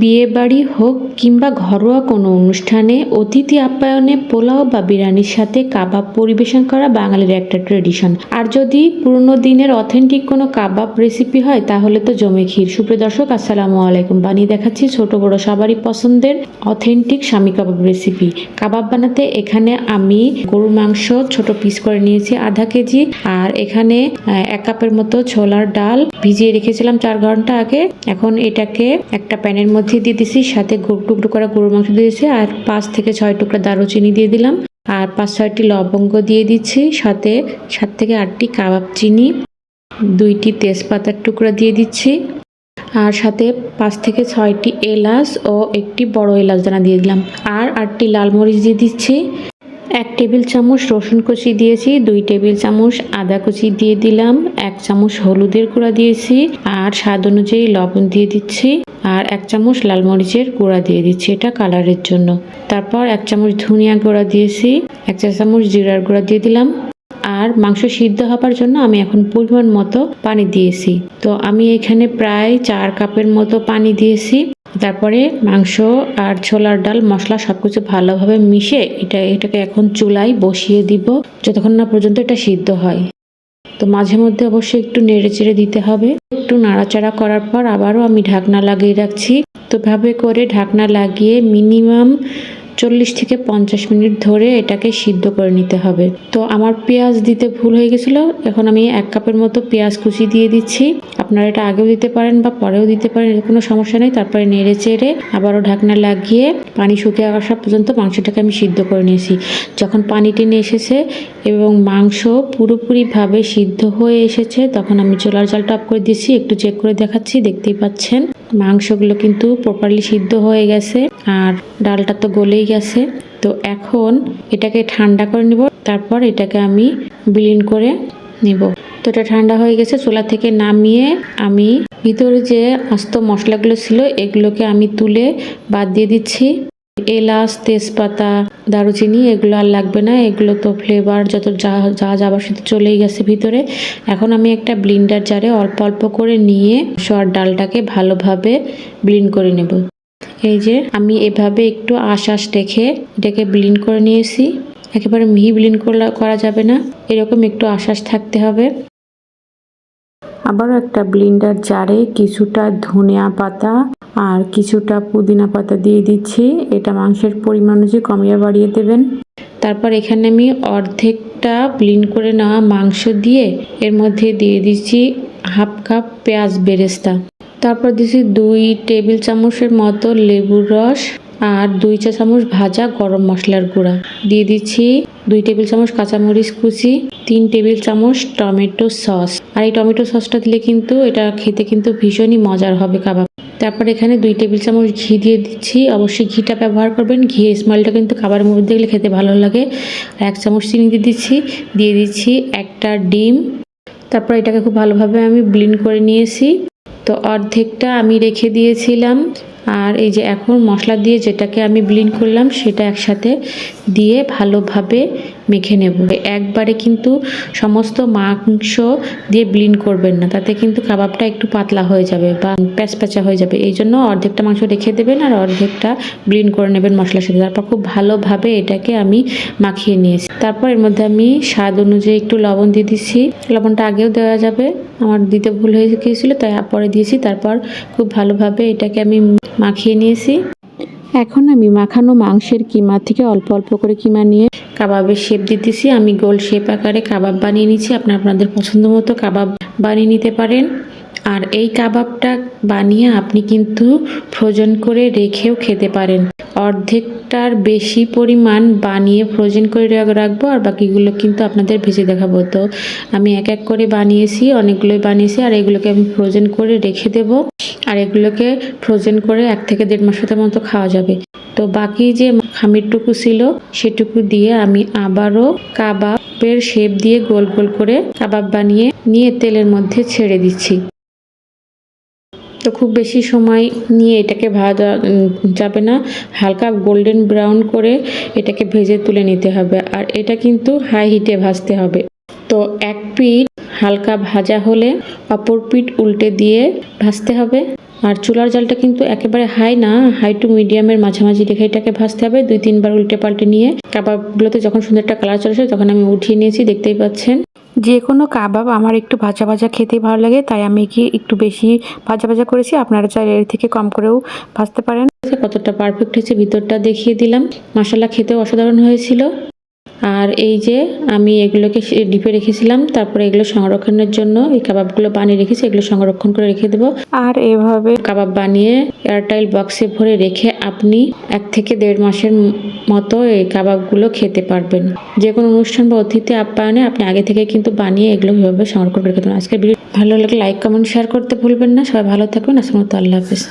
বিয়ে বাড়ি হোক কিংবা ঘরোয়া কোনো অনুষ্ঠানে, অতিথি আপ্যায়নে পোলাও বা বিরিয়ানির সাথে কাবাব পরিবেশন করা বাঙালির একটা ট্রেডিশন আর যদি পুরনো দিনের অথেন্টিক কোনো কাবাব রেসিপি হয়, তাহলে তো জমে ক্ষীর। সুপ্রিয় দর্শক, আসসালামু আলাইকুম। বানিয়ে দেখাচ্ছি ছোট বড় সবারই পছন্দের অথেন্টিক স্বামী কাবাব রেসিপি কাবাব বানাতে এখানে আমি গরুর মাংস ছোট পিস করে নিয়েছি, আধা কেজি। আর এখানে এক কাপের মতো ছোলার ডাল ভিজিয়ে রেখেছিলাম চার ঘণ্টা আগে। এখন এটাকে একটা প্যানের মধ্যে দিয়ে দিছি, সাথে টুকরো করা গরুর মাংস দিয়ে দিয়েছি আর পাঁচ থেকে ছয় টুকরা দারুচিনি দিয়ে দিলাম। আর পাঁচ ছয়টি লবঙ্গ দিয়ে দিচ্ছি, সাথে সাত থেকে আটটি কাবাব চিনি, দুইটি তেজপাতার টুকরা দিয়ে দিচ্ছি, আর সাথে পাঁচ থেকে ছয়টি এলাচ ও একটি বড় এলাচ দানা দিয়ে দিলাম। আর আটটি লাল মরিচ দিয়ে দিচ্ছি। এক টেবিল চামচ রসুন কুচি দিয়েছি, দুই টেবিল চামচ আদা কুচি দিয়ে দিলাম, এক চামচ হলুদের গুঁড়া দিয়েছি আর স্বাদ অনুযায়ী লবণ দিয়ে দিচ্ছি আর এক চামচ লাল মরিচের গুঁড়া দিয়ে দিচ্ছি এটা কালারের জন্য। তারপর এক চামচ ধনিয়া গুঁড়া দিয়েছি, এক চা চামচ জিরার গুঁড়া দিয়ে দিলাম আর মাংস সিদ্ধ হবার জন্য আমি এখন পরিমাণ মতো পানি দিয়েছি। তো আমি এখানে প্রায় চার কাপের মতো পানি দিয়েছি। তারপরে মাংস আর ছোলার ডাল, মশলা সবকিছু ভালোভাবে মিশে এটা, এটাকে এখন চুলায় বসিয়ে দিব যতক্ষণ না পর্যন্ত এটা সিদ্ধ হয়। তো মাঝে মধ্যে অবশ্যই একটু নেড়ে চেড়ে দিতে হবে। একটু নাড়াচাড়া করার পর আবারও আমি ঢাকনা লাগিয়ে রাখছি। তো ভাবে করে ঢাকনা লাগিয়ে মিনিমাম চল্লিশ থেকে পঞ্চাশ মিনিট ধরে এটাকে সিদ্ধ করে নিতে হবে। তো আমার পেঁয়াজ দিতে ভুল হয়ে গেছিল, এখন আমি এক কাপের মতো পেঁয়াজ কুচি দিয়ে দিচ্ছি। আপনারা এটা আগেও দিতে পারেন বা পরেও দিতে পারেন, এর কোনো সমস্যা নেই। তারপরে নেড়ে চেড়ে আবারও ঢাকনা লাগিয়ে পানি শুকিয়ে আসা পর্যন্ত মাংসটাকে আমি সিদ্ধ করে নিয়েছি। যখন পানি টেনে এসেছে এবং মাংস পুরোপুরিভাবে সিদ্ধ হয়ে এসেছে, তখন আমি চোলার জালটা অফ করে দিয়েছি একটু চেক করে দেখাচ্ছি, দেখতেই পাচ্ছেন। মাংসগুলো কিন্তু প্রপারলি সিদ্ধ হয়ে গেছে আর ডালটা তো গলেই গেছে। তো এখন এটাকে ঠান্ডা করে নিব, তারপর এটাকে আমি বিলিন করে নিব। তো এটা ঠান্ডা হয়ে গেছে, চুলা থেকে নামিয়ে আমি ভিতরে যে আস্ত মশলাগুলো ছিল, এগুলোকে আমি তুলে বাদ দিয়ে দিচ্ছি। এলাচ, তেজপাতা, দারুচিনি, এগুলো আর লাগবে না। এগুলো তো ফ্লেভার যত যা যা যাবার সাথে চলেই গেছে ভিতরে। এখন আমি একটা ব্লিন্ডার জারে অল্প অল্প করে নিয়ে সর ডালটাকে ভালোভাবে ব্লিন্ড করে নেব। এই যে আমি এভাবে একটু আশ আশ রেখে এটাকে ব্লিন্ড করে নিয়েছি। একেবারে মিহি ব্লিন্ড করা যাবে না। এরকম একটু আশ্বাস থাকতে হবে। আবারও একটা ব্লিন্ডার জারে কিছুটা ধনিয়া পাতা আর কিছুটা পুদিনা পাতা দিয়ে দিচ্ছি। এটা মাংসের পরিমাণ অনুযায়ী কমিয়ে বাড়িয়ে দেবেন। তারপর এখানে আমি অর্ধেকটা ব্লিন করে নেওয়া মাংস দিয়ে এর মধ্যে দিয়ে দিচ্ছি হাফ কাপ পেঁয়াজ বেরেস্তা। তারপর দিচ্ছি দুই টেবিল চামচের মতো লেবুর রস আর দুই চা চামচ ভাজা গরম মশলার গুঁড়া। দিয়ে দিচ্ছি দুই টেবিল চামচ কাঁচামরিচ কুচি, তিন টেবিল চামচ টমেটো সস। আর এই টমেটো সসটা দিলে কিন্তু এটা খেতে কিন্তু ভীষণই মজার হবে কাবাব। তারপর এখানে দুই টেবিল চামচ ঘি দিয়ে দিচ্ছি। অবশ্যই ঘিটা ব্যবহার করবেন। ঘি স্মেলটা কিন্তু খাবারের মধ্যে দেখলে খেতে ভালো লাগে। আর এক চামচ চিনি দিয়ে দিচ্ছি। দিয়ে দিচ্ছি একটা ডিম। তারপর এটাকে খুব ভালোভাবে আমি ব্লিন করে নিয়েছি। তো অর্ধেকটা আমি রেখে দিয়েছিলাম। আর এই যে এখন মশলা দিয়ে যেটাকে আমি ব্লিন করলাম সেটা একসাথে দিয়ে ভালোভাবে মেখে নেব। একবারে কিন্তু সমস্ত মাংস দিয়ে ব্লিন করবেন না। তাতে কিন্তু কাবাবটা একটু পাতলা হয়ে যাবে বা প্যাচপ্যাচা হয়ে যাবে। এই জন্য অর্ধেকটা মাংস রেখে দেবেন আর অর্ধেকটা ব্লিন করে নেবেন মশলার সাথে। তারপর খুব ভালোভাবে এটাকে আমি মাখিয়ে নিয়েছি। তারপর এর মধ্যে আমি স্বাদ অনুযায়ী একটু লবণ দিয়ে দিচ্ছি। লবণটা আগেও দেওয়া যাবে। আমার দিতে ভুল হয়ে গিয়েছিল, তাই পরে দিয়েছি। তারপর খুব ভালোভাবে এটাকে আমি মাখিয়ে নিয়েছি। এখন আমি মাখানো মাংসের কিমা থেকে অল্প অল্প করে কিমা নিয়ে কাবাবের শেপ দিতেছি। আমি গোল শেপ আকারে কাবাব বানিয়ে নিচ্ছি। আপনার আপনাদের পছন্দ মতো কাবাব বানিয়ে নিতে পারেন। আর এই কাবাবটা বানিয়ে আপনি কিন্তু ফ্রোজেন করে রেখেও খেতে পারেন। অর্ধেকটার বেশি পরিমাণ বানিয়ে ফ্রোজেন করে রাখব। আর বাকিগুলো কিন্তু আপনাদের ভেজে দেখাবো। তো আমি এক এক করে বানিয়েছি, অনেকগুলোই বানিয়েছি। আর এগুলোকে আমি ফ্রোজেন করে রেখে দেবো। আর এগুলোকে ফ্রোজেন করে এক থেকে দেড় মাসের মতো খাওয়া যাবে। তো বাকি যে খামিরটুকু ছিল, সেটুকু দিয়ে আমি আবারও কাবাবের শেপ দিয়ে গোল গোল করে কাবাব বানিয়ে নিয়ে তেলের মধ্যে ছেড়ে দিচ্ছি। তো খুব বেশি সময় নিয়ে এটাকে ভাজা যাবে না। হালকা গোল্ডেন ব্রাউন করে এটাকে ভেজে তুলে নিতে হবে। আর এটা কিন্তু হাই হিটে ভাজতে হবে। তো এক পিঠ হালকা ভাজা হলে অপর পিঠ উল্টে দিয়ে ভাজতে হবে। আর চুলার জালটা কিন্তু একেবারে হাই না হাই টু মিডিয়ামের মাঝামাঝি রেখে এটাকে ভাজতে হবে। দুই, তিনবার উল্টে পাল্টে নিয়ে কাবাবগুলোতে যখন সুন্দর একটা কালার চলে আসে, তখন আমি উঠিয়ে নিয়েছি, দেখতেই পাচ্ছেন। যে কোনো কাবাব আমার একটু ভাজা ভাজা খেতে ভালো লাগে, তাই আমি কি একটু বেশি ভাজা ভাজা করেছি? আপনারা চাইলে এর থেকে কম করেও ভাজতে পারেন। কতটা পারফেক্ট হয়েছে, ভিতরটা দেখিয়ে দিলাম। মশলা খেতেও অসাধারণ হয়েছিল। আর এই যে আমি এগুলোকে ডিপে রেখেছিলাম তারপরে এগুলো সংরক্ষণের জন্য এই কাবাবগুলো বানিয়ে রেখেছি এগুলো সংরক্ষণ করে রেখে দেবো। আর এভাবে কাবাব বানিয়ে এয়ারটাইল বক্সে ভরে রেখে আপনি এক থেকে দেড় মাসের মতো এই কাবাবগুলো খেতে পারবেন। যে কোনো অনুষ্ঠান বা অতিথি আপ্যায়নে আপনি আগে থেকে কিন্তু বানিয়ে এগুলো এভাবে সংরক্ষণ করে রেখে দেবেন। আজকের ভিডিও ভালো লাগলে লাইক কমেন্ট শেয়ার করতে ভুলবেন না। সবাই ভালো থাকবেন আসসালামু আল্লাহ হাফেজ।